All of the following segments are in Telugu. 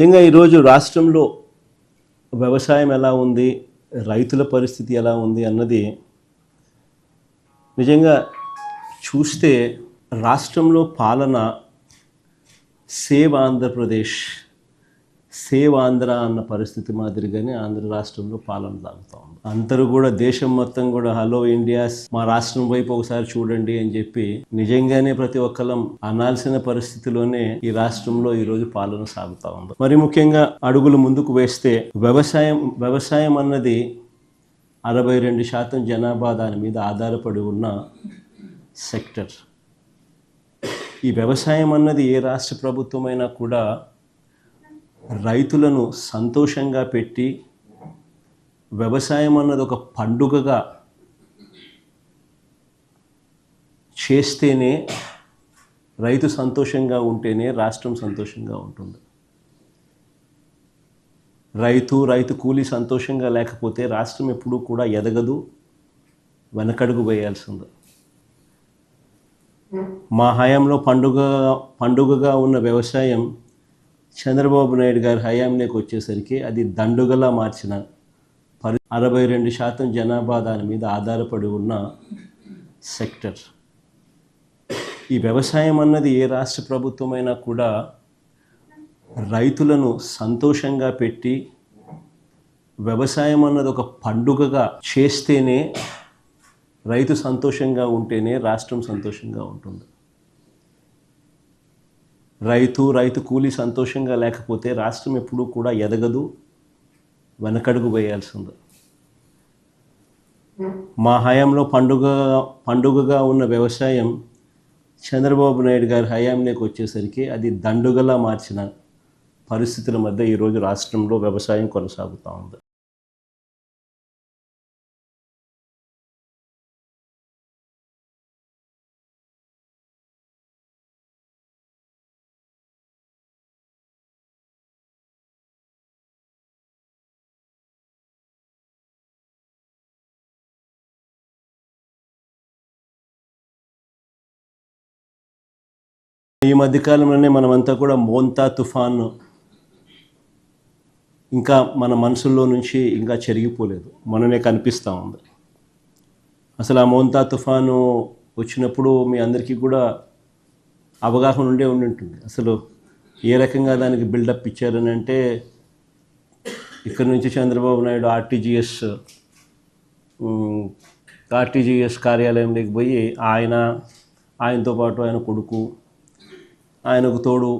ముఖ్యంగా ఈరోజు రాష్ట్రంలో వ్యవసాయం ఎలా ఉంది రైతుల పరిస్థితి ఎలా ఉంది అన్నది నిజంగా చూస్తే రాష్ట్రంలో పాలన సేవ్ ఆంధ్రప్రదేశ్ సేవ్ ఆంధ్ర అన్న పరిస్థితి మాదిరిగానే ఆంధ్ర రాష్ట్రంలో పాలన సాగుతూ ఉంది. అందరూ కూడా దేశం మొత్తం కూడా హలో ఇండియా మా రాష్ట్రం వైపు ఒకసారి చూడండి అని చెప్పి నిజంగానే ప్రతి ఒక్కరం అనాల్సిన పరిస్థితిలోనే ఈ రాష్ట్రంలో ఈ రోజు పాలన సాగుతూ ఉంది. మరి ముఖ్యంగా అడుగులు ముందుకు వేస్తే వ్యవసాయం వ్యవసాయం అన్నది అరవై రెండు శాతం జనాభా దాని మీద ఆధారపడి ఉన్న సెక్టర్. ఈ వ్యవసాయం అన్నది ఏ రాష్ట్ర ప్రభుత్వమైనా కూడా రైతులను సంతోషంగా పెట్టి వ్యవసాయం అన్నది ఒక పండుగగా చేస్తేనే రైతు సంతోషంగా ఉంటేనే రాష్ట్రం సంతోషంగా ఉంటుంది. రైతు రైతు కూలీ సంతోషంగా లేకపోతే రాష్ట్రం ఎప్పుడూ కూడా ఎదగదు వెనకడుగు వేయాల్సింది. మా హయాంలో పండుగ పండుగగా ఉన్న వ్యవసాయం చంద్రబాబు నాయుడు గారి హయాంలోకి వచ్చేసరికి అది దండుగలా మార్చిన పరి అరవై రెండు శాతం జనాభా దాని మీద ఆధారపడి ఉన్న సెక్టర్. ఈ వ్యవసాయం అన్నది ఏ రాష్ట్ర ప్రభుత్వమైనా కూడా రైతులను సంతోషంగా పెట్టి వ్యవసాయం అన్నది ఒక పండుగగా చేస్తేనే రైతు సంతోషంగా ఉంటేనే రాష్ట్రం సంతోషంగా ఉంటుంది. రైతు రైతు కూలీ సంతోషంగా లేకపోతే రాష్ట్రం ఎప్పుడూ కూడా ఎదగదు వెనకడుగు వేయాల్సింది. మా హయాంలో పండుగ పండుగగా ఉన్న వ్యవసాయం చంద్రబాబు నాయుడు గారి హయాంలోకి వచ్చేసరికి అది దండుగలా మార్చిన పరిస్థితుల మధ్య ఈరోజు రాష్ట్రంలో వ్యవసాయం కొనసాగుతూ ఉంది. ఈ మధ్యకాలంలోనే మనమంతా కూడా మోంతా తుఫాను ఇంకా మన మనసుల్లో నుంచి ఇంకా చెరిగిపోలేదు. మననే కనిపిస్తూ ఉంది. అసలు ఆ మోంతా తుఫాను వచ్చినప్పుడు మీ అందరికీ కూడా అవగాహన ఉండే ఉండి ఉంటుంది అసలు ఏ రకంగా దానికి బిల్డప్ ఇచ్చారని అంటే ఇక్కడ నుంచి చంద్రబాబు నాయుడు ఆర్టీజీఎస్ ఆర్టీజీఎస్ కార్యాలయంలోకి పోయి ఆయన ఆయనతో పాటు ఆయన కొడుకు ఆయనకు తోడు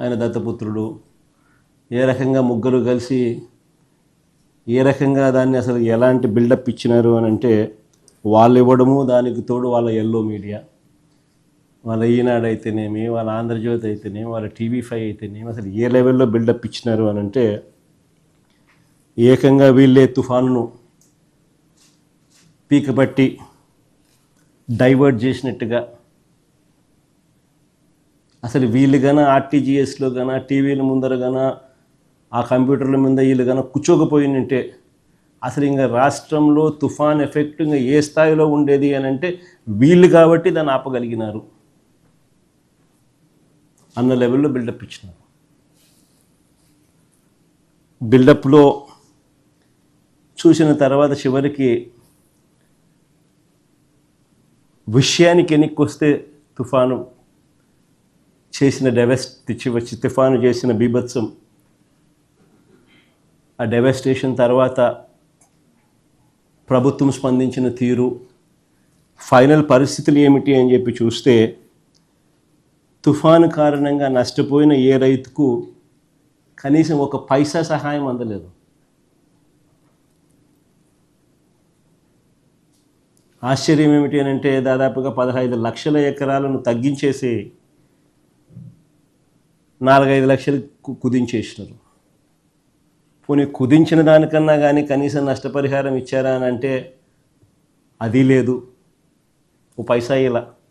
ఆయన దత్తపుత్రుడు. ఏ రకంగా ముగ్గురు కలిసి ఏ రకంగా దాన్ని అసలు ఎలాంటి బిల్డప్ ఇచ్చినారు అని అంటే వాళ్ళు ఇవ్వడము దానికి తోడు వాళ్ళ ఎల్లో మీడియా. వాళ్ళ ఈనాడు అయితేనేమి వాళ్ళ ఆంధ్రజ్యోతి అయితేనేమి వాళ్ళ టీవీ ఫైవ్ అయితేనేమి అసలు ఏ లెవెల్లో బిల్డప్ ఇచ్చినారు అని అంటే ఏకంగా వీళ్ళే తుఫాన్ను పీకబట్టి డైవర్ట్ చేసినట్టుగా అసలు వీళ్ళు కానీ ఆర్టీజీఎస్లో కానీ టీవీల ముందర గన ఆ కంప్యూటర్ల మీద వీళ్ళు కానీ కూర్చోకపోయినంటే అసలు ఇంకా రాష్ట్రంలో తుఫాన్ ఎఫెక్ట్ ఇంకా ఏ స్థాయిలో ఉండేది అని అంటే వీళ్ళు కాబట్టి దాన్ని ఆపగలిగినారు. అన్న లెవెల్లో బిల్డప్ ఇచ్చినారు. బిల్డప్లో చూసిన తర్వాత చివరికి విషయానికి ఎన్నికొస్తే వస్తే తుఫాను చేసిన డెవెస్ట్ తెచ్చి వచ్చి తుఫాను చేసిన బీభత్సం. ఆ డెవెస్టేషన్ తర్వాత ప్రభుత్వం స్పందించిన తీరు ఫైనల్ పరిస్థితులు ఏమిటి అని చెప్పి చూస్తే తుఫాను కారణంగా నష్టపోయిన ఏ రైతుకు కనీసం ఒక పైసా సహాయం అందలేదు. ఆశ్చర్యం ఏమిటి అని అంటే దాదాపుగా పదహైదు లక్షల ఎకరాలను తగ్గించేసి నాలుగైదు లక్షలు కుదించేసినారు. పోనీ కుదించిన దానికన్నా కానీ కనీసం నష్టపరిహారం ఇచ్చారా అని అంటే అది లేదు. ఓ పైసా ఇలా.